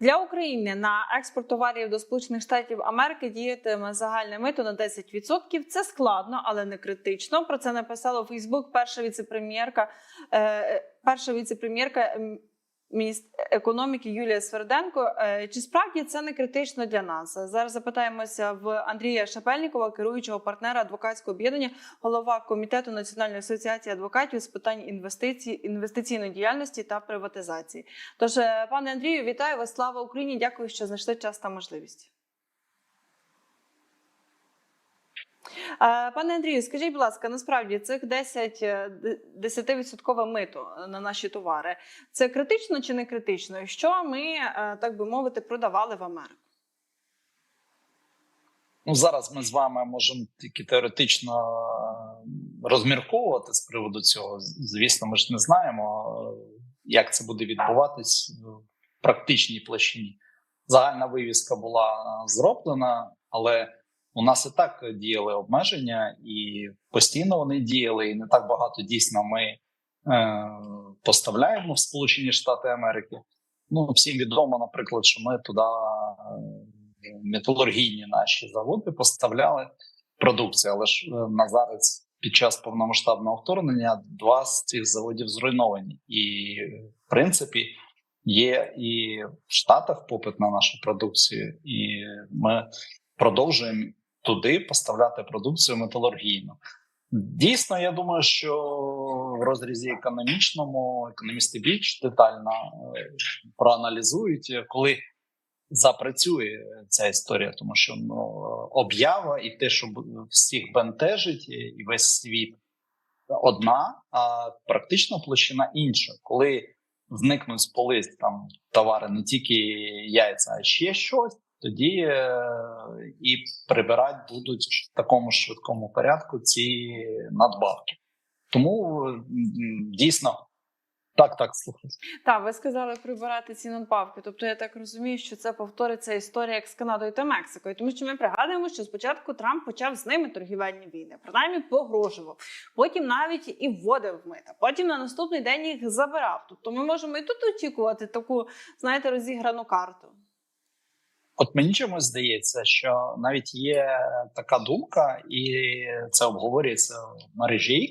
Для України на експорт товарів до Сполучених Штатів Америки діятиме загальне мито на 10%. Це складно, але не критично. Про це написала у Фейсбук перша віцепрем'єрка, е, перша віцепрем'єрка економіки Юлія Сверденко. Е, Чи справді це не критично для нас? Зараз запитаємося в Андрія Шапельнікова, керуючого партнера адвокатського об'єднання, голова комітету Національної асоціації адвокатів з питань інвестицій, інвестиційної діяльності та приватизації. Тож, е, пане Андрію, вітаю вас! Слава Україні! Дякую, що знайшли час та можливість. Е, Пане Андрію, скажіть, будь ласка, насправді цих 10, е, д- 10% мито на наші товари це критично чи не критично? Що ми, е, так би мовити, продавали в Америку? Ну, зараз ми з вами можемо тільки теоретично е, розмірковувати з приводу цього. Звісно, ми ж не знаємо, е, як це буде відбуватись в практичній площині. Загальна вивіска була е, зроблена, але у нас і так діяли обмеження, і постійно вони діяли. І не так багато дійсно ми е, поставляємо в Сполучені Штати Америки. Ну, всім відомо, наприклад, що ми туди е, металургійні наші заводи поставляли продукцію. Але ж е, на зараз під час повномасштабного вторгнення два з цих заводів зруйновані, і в принципі є і в Штатах попит на нашу продукцію, і ми продовжуємо туди поставляти продукцію металургійну. Дійсно, я думаю, що в розрізі економічному економісти більш детально е, проаналізують, е, коли запрацює ця історія, тому що ну, об'ява і те, що всіх бентежить, і і весь світ одна, а практична площина інша. Коли зникнуть з полиць там товари не тільки яйця, а ще щось, тоді е, і прибирати будуть в такому швидкому порядку ці надбавки. Тому дійсно так, так слухаю. Так, ви сказали прибирати ці надбавки. Тобто я так розумію, що це повториться історія як з Канадою та Мексикою, тому що ми пригадуємо, що спочатку Трамп почав з ними торгівельні війни, принаймні погрожував. Потім навіть і вводив мита. Потім на наступний день їх забирав. Тобто ми можемо і тут очікувати таку, знаєте, розіграну карту. От мені чомусь здається, що навіть є така думка, і це обговорюється в мережі X,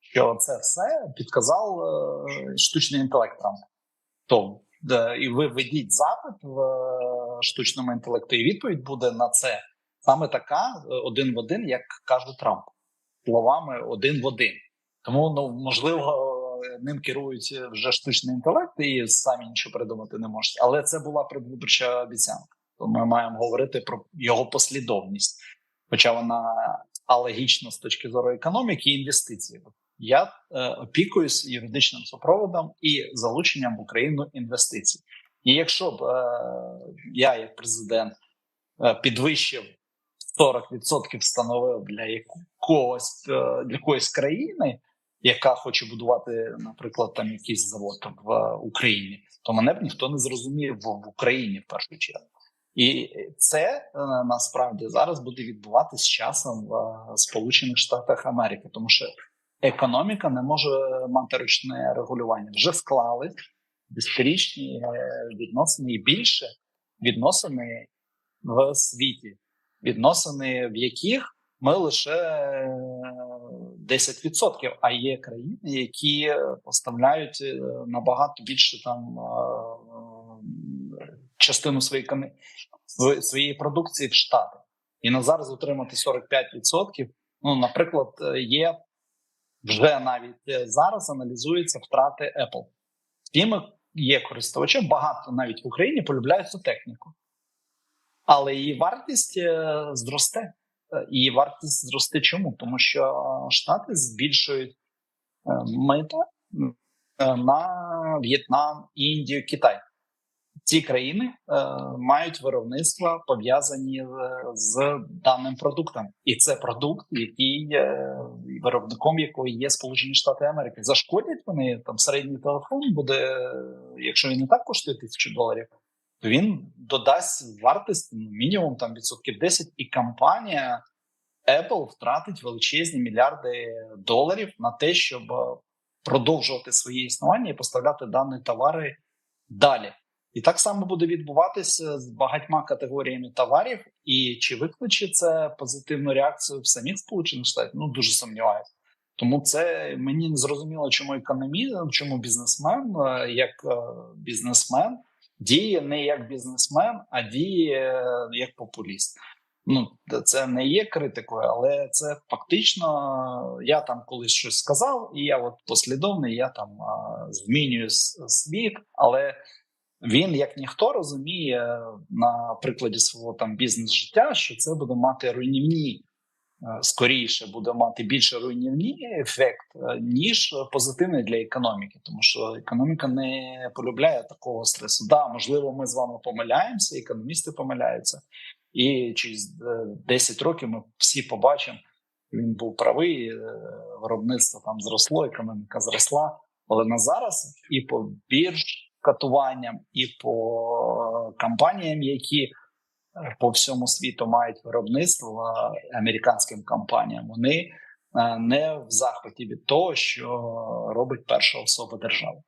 що це все підказав е, штучний інтелект Трампа. То е, і ви введіть запит в е, штучному інтелекту, і відповідь буде на це саме така один в один, як каже Трамп, словами один в один. Тому ну можливо. Ним керують вже штучний інтелект і самі нічого придумати не можуть. Але це була предвиборча обіцянка. Ми маємо говорити про його послідовність, хоча вона алогічна з точки зору економіки і інвестицій. Я е, опікуюсь юридичним супроводом і залученням в Україну інвестицій. І якщо б е, я, як президент, е, підвищив 40% встановив для якогось е, для якоїсь країни, яка хоче будувати, наприклад, там якийсь завод в Україні, то мене б ніхто не зрозумів в Україні в першу чергу. І це е, насправді зараз буде відбуватися з часом в е, Сполучених Штатах Америки, тому що економіка не може мати ручне регулювання. Вже склали десятирічні е, відносини і більше відносини в світі, відносини, в яких ми лише е, 10%, а є країни, які поставляють набагато більше там частину своєї своєї продукції в Штати. І на зараз отримати 45%. Ну, наприклад, е, є вже навіть е, зараз аналізуються втрати Apple. Тим є користувачем, багато навіть в Україні полюбляють цю техніку, але її вартість е, зросте. Е, Її вартість зросте чому? Тому що е, Штати збільшують е, мита е, на В'єтнам, Індію, Китай. Ці країни е, мають виробництва пов'язані з, з даним продуктом, і це продукт, який е, виробником якого є Сполучені Штати Америки. Зашкодять вони там середній телефон буде, е, якщо він і так коштує тисячу доларів, то він додасть вартість ну, мінімум там відсотків 10, і компанія Apple втратить величезні мільярди доларів на те, щоб е, продовжувати своє існування і поставляти дані товари далі. І так само буде відбуватися з багатьма категоріями товарів. І чи викличе це позитивну реакцію в самих Сполучених Штатах? Ну дуже сумніваюся. Тому це мені не зрозуміло, чому економіст, чому бізнесмен, е, як е, бізнесмен, діє не як бізнесмен, а діє е, як популіст. Ну це не є критикою, але це фактично я там колись щось сказав, і я от послідовний, я там змінюю світ, але він як ніхто розуміє на прикладі свого там бізнес життя, що це буде мати руйнівні. е, Скоріше буде мати більше руйнівний ефект, е, ніж позитивний для економіки, тому що економіка не полюбляє такого стресу. Да, можливо, ми з вами помиляємося, економісти помиляються, і через е, 10 років ми всі побачимо, він був правий, е, виробництво там зросло, економіка зросла. Але на зараз і по бірж катуванням, і по е, компаніям, які е, по всьому світу мають виробництво е, американським компаніям, вони не в захваті від того, що робить перша особа держави.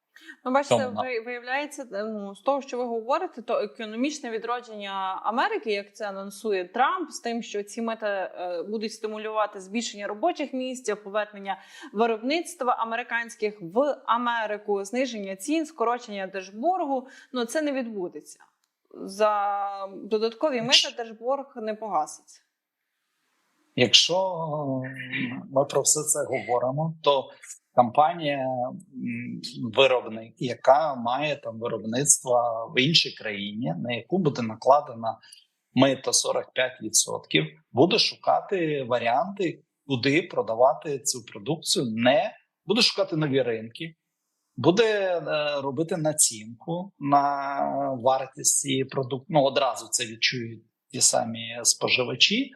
Ну, бачите, ви- виявляється, е, ну, з того, що ви говорите, то економічне відродження Америки, як це анонсує Трамп, з тим, що ці мети е, будуть стимулювати збільшення робочих місць, повернення виробництва американських в Америку, зниження цін, скорочення держборгу. Ну це не відбудеться. За додаткові мита держборг не погаситься. Якщо ми про все це говоримо, то компанія виробник, яка має там виробництво в іншій країні, на яку буде накладена мито 45%, буде шукати варіанти, куди продавати цю продукцію, не буде шукати нові ринки. Буде е, робити націнку на вартість цієї продукції. Ну одразу це відчують ті самі споживачі,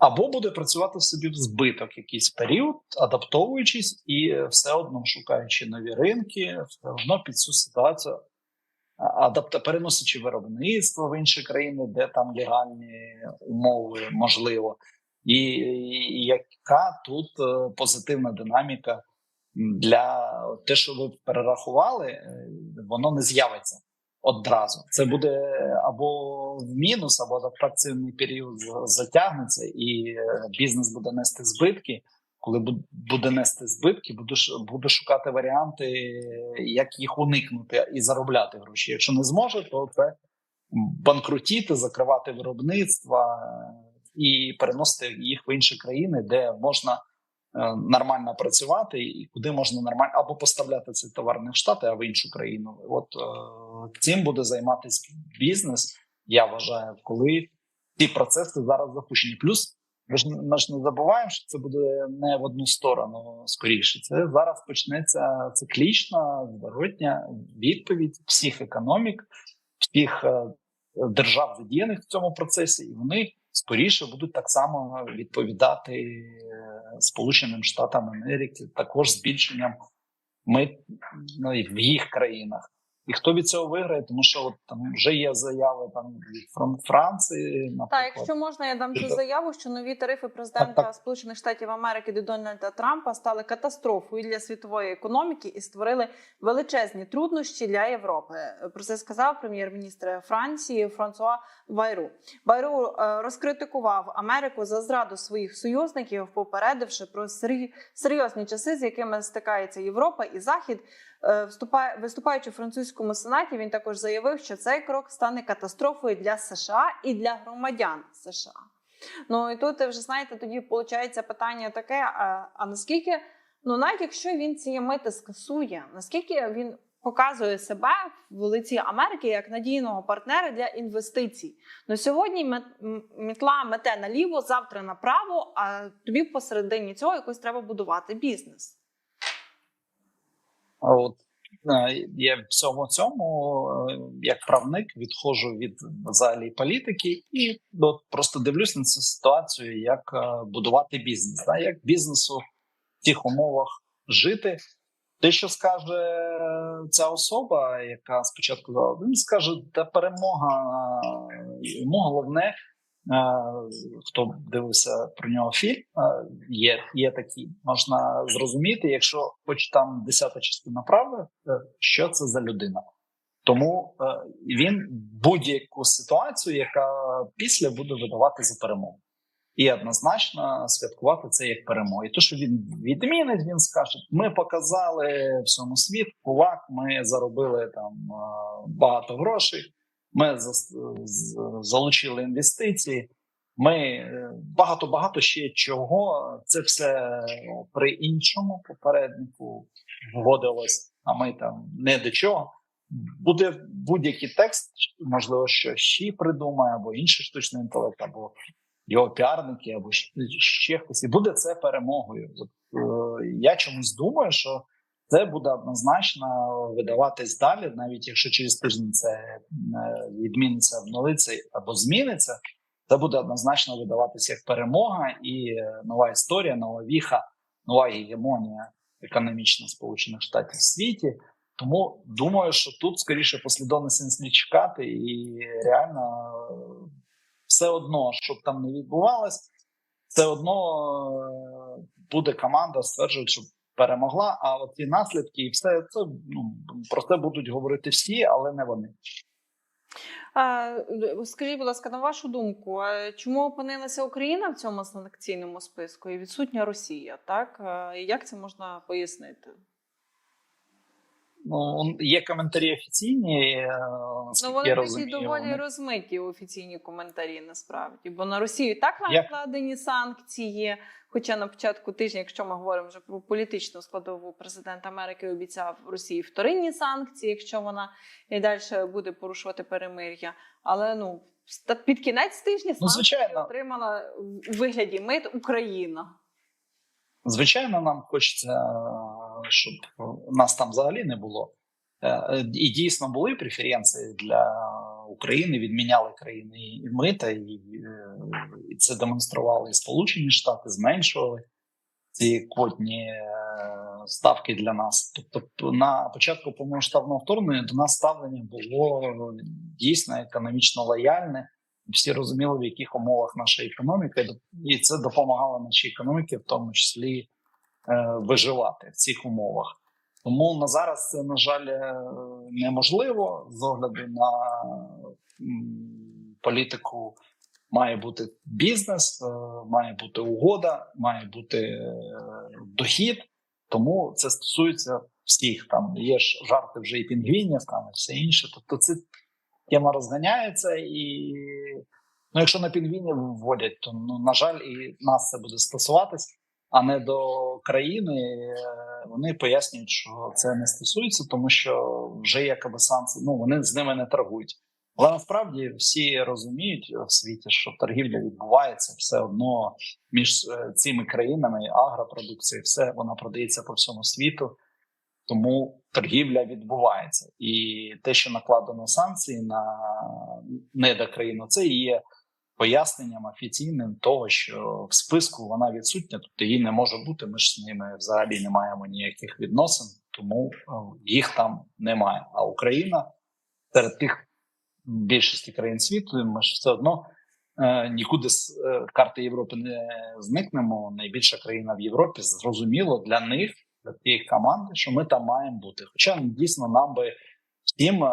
або буде працювати собі в збиток якийсь період, адаптовуючись і все одно шукаючи нові ринки, все одно під цю ситуацію адапта переносячи виробництво в інші країни, де там легальні умови можливо, і, і яка тут е, позитивна динаміка для те, що ви перерахували, е, воно не з'явиться одразу. Це буде або в мінус, або адаптаційний період затягнеться, і е, бізнес буде нести збитки. Коли бу- буде нести збитки, буде шукати варіанти, як їх уникнути і заробляти гроші. Якщо не зможе, то це банкрутіти, закривати виробництва е, і переносити їх в інші країни, де можна нормально працювати, і куди можна нормально або поставляти цей товар не в Штати, а в іншу країну. От е, цим буде займатися бізнес. Я вважаю, коли ці процеси зараз запущені. Плюс ми ж ми ж не забуваємо, що це буде не в одну сторону скоріше. Це зараз почнеться циклічна зворотня відповідь всіх економік, всіх е, держав задіяних в цьому процесі, і вони скоріше будуть так само відповідати е, Сполученим Штатам Америки, також збільшенням мит ну, і в їх країнах. І хто від цього виграє, тому що от там вже є заяви там від Фран- Франції, Так, якщо можна, я дам цю заяву, що нові тарифи президента Так, так. Сполучених Штатів Америки до Дональда Трампа стали катастрофою для світової економіки і створили величезні труднощі для Європи. Про це сказав прем'єр-міністр Франції Франсуа Байру. Байру е, розкритикував Америку за зраду своїх союзників, попередивши про серйозні часи, з якими стикається Європа і Захід. Е, Вступає, виступаючи в французькому сенаті, він також заявив, що цей крок стане катастрофою для США і для громадян США. Ну і тут вже знаєте, тоді виходить питання таке: а, а наскільки, ну навіть якщо він ці мити скасує, наскільки він показує себе в лиці Америки як надійного партнера для інвестицій? Ну сьогодні мітла мете наліво, завтра направо, а тобі посередині цього якось треба будувати бізнес. От я в цьому цьому, е, як правник, відходжу від взагалі політики і от, просто дивлюсь на цю ситуацію, як е, будувати бізнес, да? як бізнесу в цих умовах жити. Те, що скаже е, ця особа, яка спочатку він скаже, та перемога йому головне. Хто дивився про нього фільм, є, є такі, можна зрозуміти, якщо хоч там десята частина правди, е, що це за людина. Тому е, він будь-яку ситуацію, яка після буде видавати за перемогу. І однозначно святкувати це як перемогу. І то, що він відмінить, він скаже: ми показали всьому світу, кулак, ми заробили там е, багато грошей, ми залучили інвестиції. Ми багато багато ще чого. Це все при іншому попереднику вводилось, а ми там не до чого. Буде будь-який текст, можливо, що ще придумає, або інший штучний інтелект, або його піарники, або ще хтось. І буде це перемогою. От, е, я чомусь думаю, що це буде однозначно видаватись далі, навіть якщо через тиждень це е, відміниться, обновиться або зміниться. Це буде однозначно видаватися як перемога і е, нова історія, нова віха, нова гегемонія економічна Сполучених Штатів в світі. Тому думаю, що тут скоріше послідовності не чекати, і реально е, все одно, що б там не відбувалось, все одно буде команда стверджувати, що перемогла. А оці наслідки, і все це ну про це будуть говорити всі, але не вони. Скажіть, будь ласка, на вашу думку, чому опинилася Україна в цьому санкційному списку і відсутня Росія? Так як це можна пояснити? Ну є коментарі офіційні. е, Ну вони я такі розумію, доволі вони- розмиті офіційні коментарі, насправді. Бо на Росію і так Як? накладені санкції. Хоча на початку тижня, якщо ми говоримо вже про політичну складову, президент Америки обіцяв Росії вторинні санкції, якщо вона і далі буде порушувати перемир'я. Але ну під кінець тижня санкції звичайно. отримала у вигляді мит Україна. Звичайно, нам хочеться, е, щоб нас там взагалі не було. Е, І дійсно були преференції для України, відміняли країни і мита, і, е, і це демонстрували і Сполучені Штати, зменшували ці квотні е, ставки для нас. Тобто, на початку повномасштабного вторгнення до нас ставлення було дійсно економічно лояльне. Всі розуміли, в яких умовах наша економіка, і це допомагало нашій економіці, в тому числі е, виживати в цих умовах. Тому на зараз це, на жаль, е, неможливо з огляду на політику. Має бути бізнес, е, має бути угода, має бути е, дохід. Тому це стосується всіх. Там є ж жарти вже і пінгвінів, там і все інше. Тобто, це тема розганяється, і ну, якщо на пінгвінів вводять, то ну на жаль, і нас це буде стосуватись, а не до країни. Е, Вони пояснюють, що це не стосується, тому що вже якоби санкції, ну вони з ними не торгують. Але насправді всі розуміють в світі, що торгівля відбувається все одно між е, цими країнами, агропродукція, все вона продається по всьому світу. Тому торгівля відбувається, і те, що накладено санкції на недокраїну, це є поясненням офіційним того, що в списку вона відсутня, тобто її не може бути. Ми ж з ними взагалі не маємо ніяких відносин, тому е, їх там немає. А Україна серед тих більшості країн світу, ми ж все одно е, нікуди з е, карти Європи не зникнемо. Найбільша країна в Європі зрозуміло для них, для тієї команди, що ми там маємо бути. Хоча дійсно нам би всім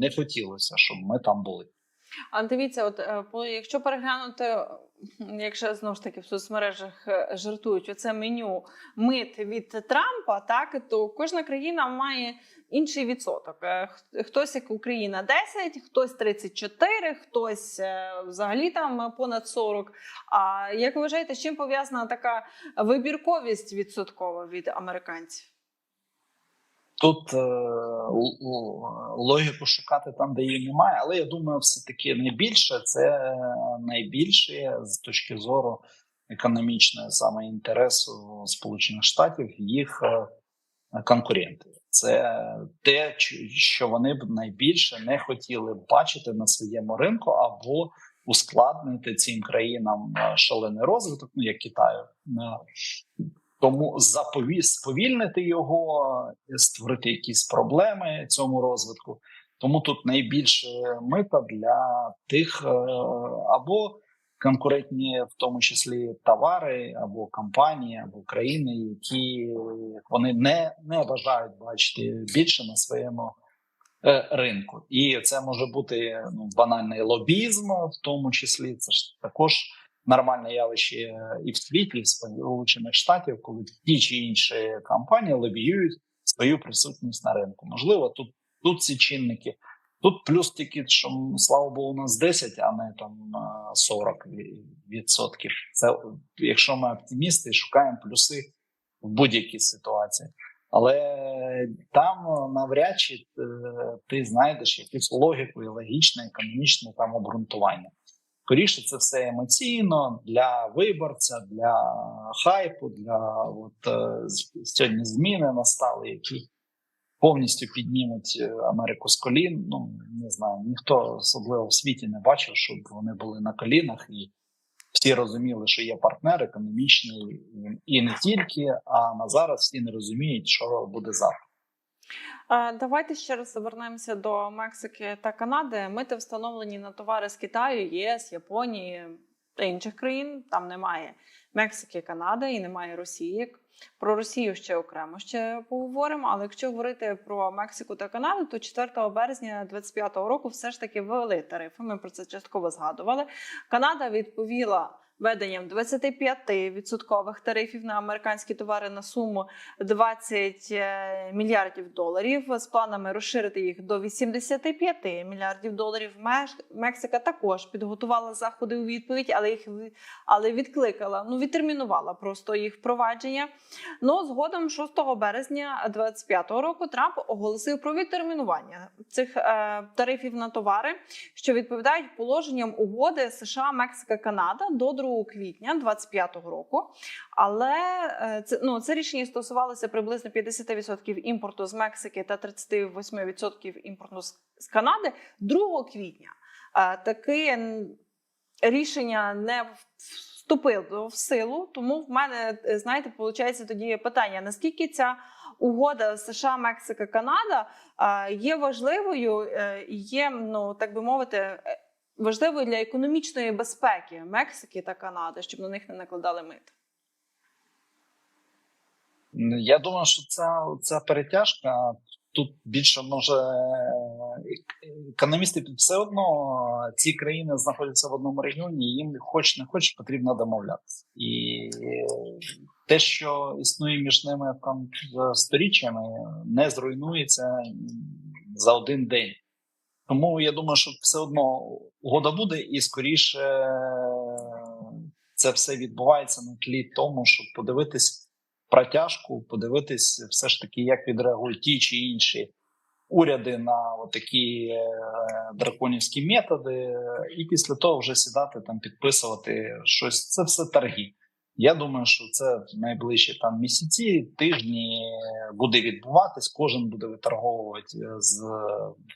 не хотілося, щоб ми там були. А дивіться, от е, якщо переглянути, якщо знову ж таки в соцмережах е, жартують оце меню мит від Трампа, так то кожна країна має інший відсоток. Е, Хтось як Україна 10, хтось 34, хтось взагалі там понад 40. А як ви вважаєте, з чим пов'язана така вибірковість відсоткова від американців? Тут е, л- л- логіку шукати там, де її немає, але я думаю, все таки найбільше це найбільше з точки зору економічної саме інтересу Сполучених Штатів їх е, конкуренти. Це те, що вони б найбільше не хотіли бачити на своєму ринку, або ускладнити цим країнам е, шалений розвиток, ну як Китаю. Тому запові сповільнити його, е, створити якісь проблеми цьому розвитку. Тому тут найбільше мита для тих е, або конкурентні, в тому числі товари, або компанії, або країни, які вони не, не бажають бачити більше на своєму е, ринку. І це може бути ну, банальний лобізм, в тому числі. Це ж також нормальне явище е, і в світі, і в Сполучених Штатів, коли ті чи інші компанії лобіюють свою присутність на ринку. Можливо, тут, тут ці чинники. Тут плюс тільки, що слава Богу, у нас 10, а не там е, 40 ві- відсотків. Це якщо ми оптимісти, шукаємо плюси в будь-якій ситуації. Але там навряд чи е, ти знайдеш якусь логіку і логічне, економічне там обґрунтування. Скоріше, це все емоційно для виборця, для хайпу, для от е, сьогодні зміни настали, які повністю піднімуть е, Америку з колін. Ну не знаю, ніхто особливо в світі не бачив, щоб вони були на колінах, і всі розуміли, що є партнер економічний і- не тільки. А на зараз всі не розуміють, що буде завтра. Е, Давайте ще раз повернемося до Мексики та Канади. Мити встановлені на товари з Китаю, ЄС, Японії та інших країн. Там немає Мексики, Канади і немає Росії. Про Росію ще окремо ще поговоримо. Але якщо говорити про Мексику та Канаду, то 4 березня 2025 року все ж таки ввели тарифи. Ми про це частково згадували. Канада відповіла введенням 25% тарифів на американські товари на суму 20 е, мільярдів доларів з планами розширити їх до 85 мільярдів доларів. Мексика також підготувала заходи у відповідь, але їх але відкликала, ну відтермінувала просто їх впровадження. Ну згодом 6 березня 2025 року Трамп оголосив про відтермінування цих е, тарифів на товари, що відповідають положенням угоди США, Мексика, Канада до 2 квітня 2025 року. Але е, це ну це рішення стосувалося приблизно 50% імпорту з Мексики та 38% імпорту з, Канади 2 квітня. Е, таке рішення не вступило в силу, тому в мене е, знаєте, виходить тоді питання: наскільки ця угода США, Мексика, Канада є важливою є, ну так би мовити. Важливою для економічної безпеки Мексики та Канади, щоб на них не накладали мит. Ну, Я думаю, що ця, ця перетяжка тут більше може економісти все одно ці країни знаходяться в одному регіоні, і їм хоч не хоч потрібно домовлятися. І те, що існує між ними там сторіччями, не зруйнується за один день. Тому я думаю, що все одно угода буде, і скоріше це все відбувається на тлі тому, щоб подивитись протяжку, подивитись, все ж таки, як відреагують ті чи інші уряди на такі е, драконівські методи, і після того вже сідати там, підписувати щось. Це все торги. Я думаю, що це в найближчі там місяці, тижні буде відбуватись. Кожен буде виторговувати е, з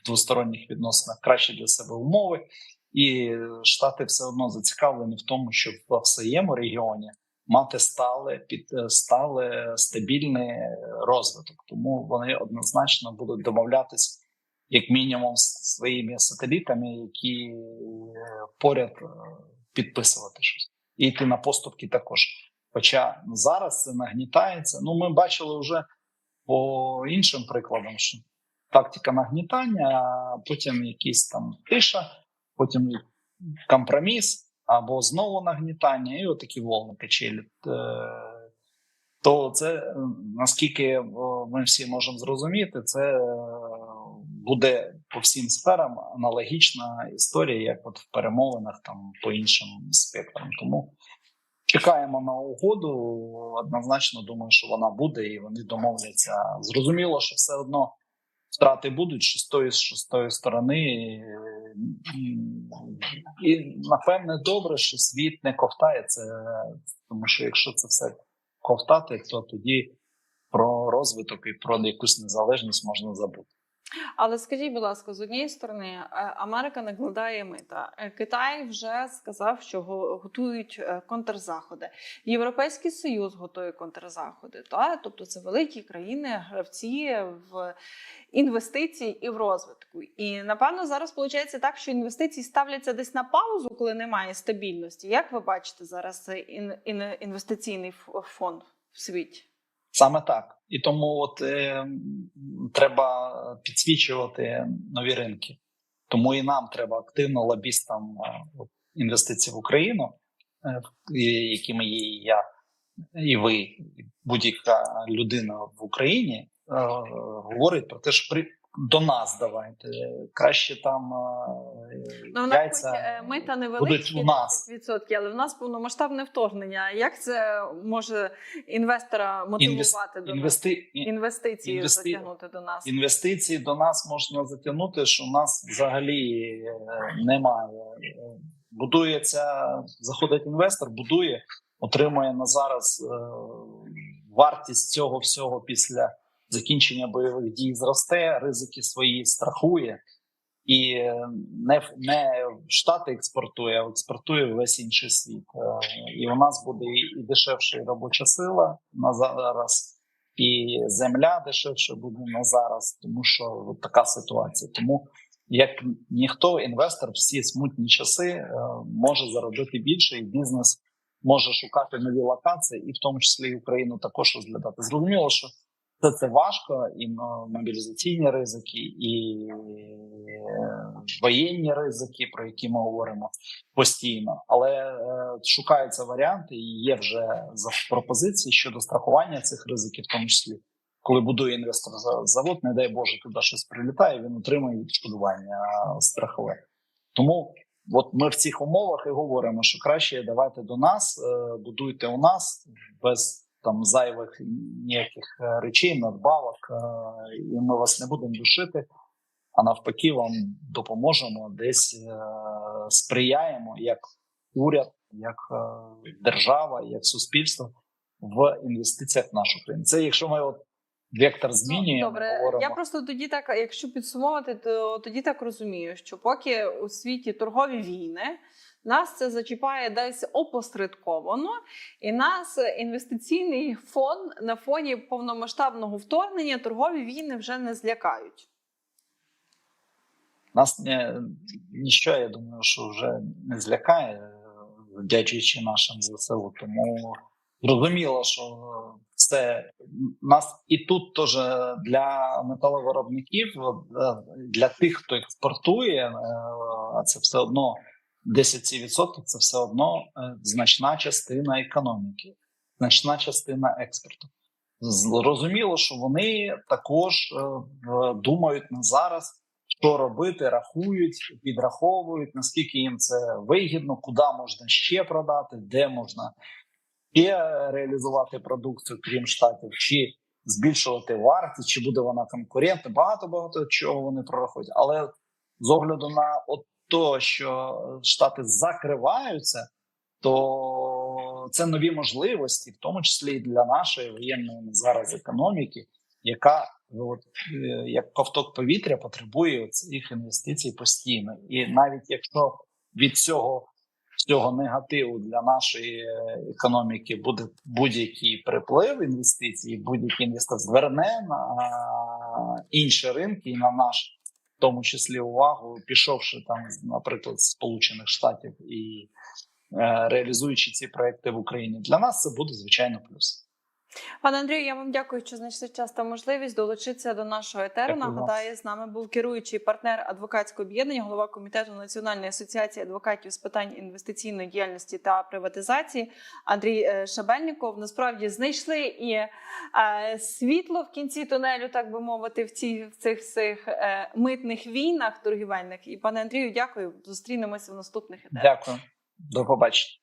двосторонніх відносинах кращі для себе умови, і штати все одно зацікавлені в тому, щоб в своєму регіоні мати стале під стале стабільний розвиток. Тому вони однозначно будуть домовлятись як мінімум з своїми сателітами, які поряд е, підписувати щось і йти на поступки також. Хоча зараз це нагнітається. Ну, ми бачили вже по іншим прикладам, що тактика нагнітання, а потім якийсь там тиша, потім компроміс або знову нагнітання, і отакі волни качелі. То це е, наскільки е, ми всі можемо зрозуміти, це е, буде по всім сферам аналогічна історія, як от в перемовинах там по іншим спектрам. Тому чекаємо на угоду. Однозначно думаю, що вона буде, і вони домовляться. Зрозуміло, що все одно втрати будуть що з тої, з тої сторони. І, і напевне добре, що світ не ковтає це, тому що якщо це все ковтати, то тоді про розвиток і про якусь незалежність можна забути. Але скажіть, будь ласка, з однієї сторони, е, Америка накладає мита. Е, Китай вже сказав, що готують е, контрзаходи. Європейський Союз готує контрзаходи. Та? Тобто це великі країни, гравці в інвестиції і в розвитку. І напевно зараз виходить так, що інвестиції ставляться десь на паузу, коли немає стабільності. Як ви бачите зараз інвестиційний фонд в світі? Саме так. І тому от е, треба підсвічувати нові ринки. Тому і нам треба активно лобістам е, інвестицій в Україну, е, якими є і я, і ви, і будь-яка людина в Україні, е, говорить про те, що при до нас давайте краще там е, Ну, яйця е, мита невеличкі у нас. 10%, але в нас повномасштабне вторгнення. Як це може інвестора мотивувати до нас? Інвести... інвестиції інвести- затягнути до нас? Інвестиції до нас можна затягнути, що в нас взагалі е, немає. Будується, заходить інвестор, будує, отримує на зараз вартість цього всього після закінчення бойових дій зросте, ризики свої страхує і е, не, не Штати експортує, а експортує весь інший світ. Е, І у нас буде і дешевша і робоча сила на зараз, і земля дешевше буде на зараз, тому що от така ситуація. Тому як ніхто, інвестор, всі смутні часи е, може заробити більше, і бізнес може шукати нові локації, і в тому числі і Україну також розглядати. Зрозуміло, що це, це важко, і мобілізаційні ризики, і е, воєнні ризики, про які ми говоримо постійно. Але е, шукаються варіанти, і є вже пропозиції щодо страхування цих ризиків, в тому числі. Коли будує інвестор за- завод, не дай Боже, туди щось прилітає, він отримує відшкодування страхове. Тому от ми в цих умовах і говоримо, що краще давайте до нас, е, будуйте у нас без там зайвих ніяких е, речей, надбавок, е, і ми вас не будемо душити, а навпаки, вам допоможемо десь е, сприяємо як уряд, як держава, як суспільство в інвестиціях в нашу країну. Це якщо ми от вектор змінюємо, Ну, Добре, говоримо, я просто тоді так, якщо підсумовувати, то тоді так розумію, що поки у світі торгові війни. Нас це зачіпає десь опосередковано, і нас інвестиційний фон на фоні повномасштабного вторгнення торгові війни вже не злякають. Нас не ніщо, я думаю, що вже не злякає, дячуючи нашим ЗСУ. Тому зрозуміло, що це нас і тут теж для металовиробників, для тих, хто експортує, це все одно 10% це все одно е, значна частина економіки, значна частина експорту. Зрозуміло, що вони також е, думають на зараз що робити, рахують, підраховують, наскільки їм це вигідно, куди можна ще продати, де можна ще реалізувати продукцію, крім штатів, чи збільшувати вартість, чи буде вона конкурентна. Багато багато чого вони прорахують. Але з огляду на от то, що штати закриваються, то це нові можливості, в тому числі і для нашої воєнної зараз економіки, яка от, е, як ковток повітря потребує цих інвестицій постійно. І навіть якщо від цього цього негативу для нашої е, економіки буде будь-який приплив інвестицій, будь-який інвестор зверне на інші ринки і на наш, тому числі увагу, пішовши там, наприклад, з Сполучених Штатів і е, реалізуючи ці проекти в Україні, для нас це буде звичайно плюс. Пане Андрію, я вам дякую, що знайшли час та можливість долучитися до нашого етеру. Дякую. Нагадаю, з нами був керуючий партнер адвокатського об'єднання, голова комітету Національної асоціації адвокатів з питань інвестиційної діяльності та приватизації Андрій е, Шабельніков. Насправді знайшли і е, світло в кінці тунелю, так би мовити, в ці в цих всіх е, митних війнах торгівельних. І пане Андрію, дякую. Зустрінемося в наступних етерах. Дякую, до побачення.